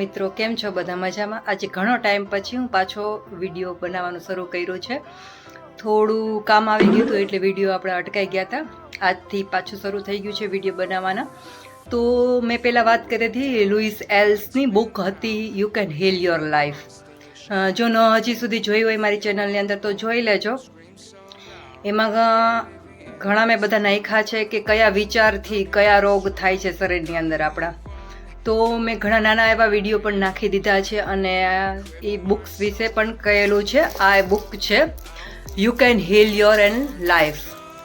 મિત્રો, કેમ છો? બધા મજામાં? આજે ઘણો ટાઈમ પછી હું પાછો વીડિયો બનાવવાનું શરૂ કર્યું છે. થોડું કામ આવી ગયું હતું એટલે વીડિયો આપણે અટકાઈ ગયા હતા. આજથી પાછું શરૂ થઈ ગયું છે વીડિયો બનાવવાના. તો મેં પહેલાં વાત કરી હતી લુઈસ એલ્સની બુક હતી you can heal your life જો ન હજી સુધી જોઈ હોય મારી ચેનલની અંદર તો જોઈ લેજો. એમાં ઘણા મેં બધા નાખ્યા છે કે કયા વિચારથી કયા રોગ થાય છે શરીરની અંદર આપણા. તો મેં ઘણા નાના એવા વીડિયો પણ નાખી દીધા છે અને એ બુક્સ વિશે પણ કહેલું છે. આ બુક છે you can heal your and life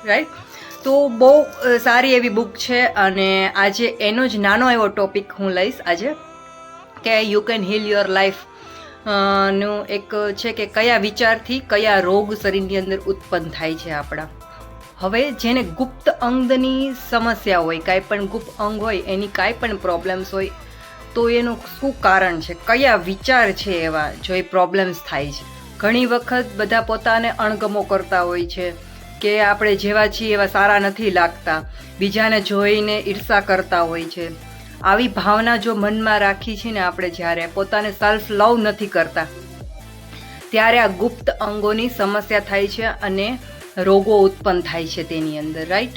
right તો બહુ સારી એવી બુક છે અને આજે એનો જ નાનો એવો ટોપિક હું લઈશ આજે, કે યુ કેન હીલ યોર લાઈફનું એક છે કે કયા વિચારથી કયા રોગ શરીરની અંદર ઉત્પન્ન થાય છે આપણા. હવે જેને ગુપ્ત અંગની સમસ્યા હોય, કાંઈ પણ ગુપ્ત અંગ હોય, એની કાંઈ પણ પ્રોબ્લેમ્સ હોય, તો એનું શું કારણ છે? કયા વિચાર છે એવા જો એ પ્રોબ્લેમ્સ થાય છે? ઘણી વખત બધા પોતાને અણગમો કરતા હોય છે કે આપણે જેવા છીએ એવા સારા નથી લાગતા, બીજાને જોઈને ઈર્ષા કરતા હોય છે. આવી ભાવના જો મનમાં રાખી છે ને આપણે જ્યારે પોતાને સેલ્ફ લવ નથી કરતા, ત્યારે આ ગુપ્ત અંગોની સમસ્યા થાય છે અને રોગો ઉત્પન્ન થાય છે તેની અંદર રાઈટ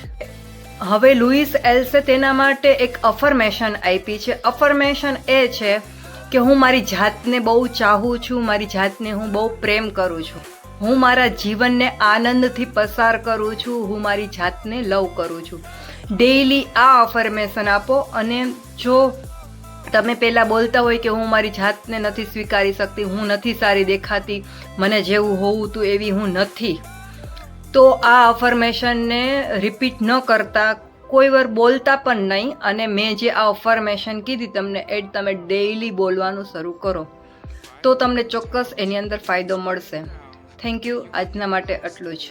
હવે લુઈસ એલ્સે તેના માટે એક અફર્મેશન આપી છે. અફર્મેશન એ છે કે હું મારી જાતને બહુ ચાહું છું, મારી જાતને હું બહુ પ્રેમ કરું છું. હું મારા જીવનને આનંદથી પસાર કરું છું, હું મારી જાતને લવ કરું છું. ડેઈલી આ અફર્મેશન આપો અને જો તમે પહેલાં બોલતા હોય કે હું મારી જાતને નથી સ્વીકારી શકતી, હું નથી સારી દેખાતી, મને જેવું હોવું તું એવી હું નથી. તો આ અફર્મેશનને રિપીટ ન કરતા કોઈ વાર બોલતા પણ નહીં અને મેં જે આ અફર્મેશન કીધી તમને, એડ તમે ડેઈલી બોલવાનું શરૂ કરો, તો તમને ચોક્કસ એની અંદર ફાયદો મળશે. થેન્ક યુ આજના માટે આટલું જ.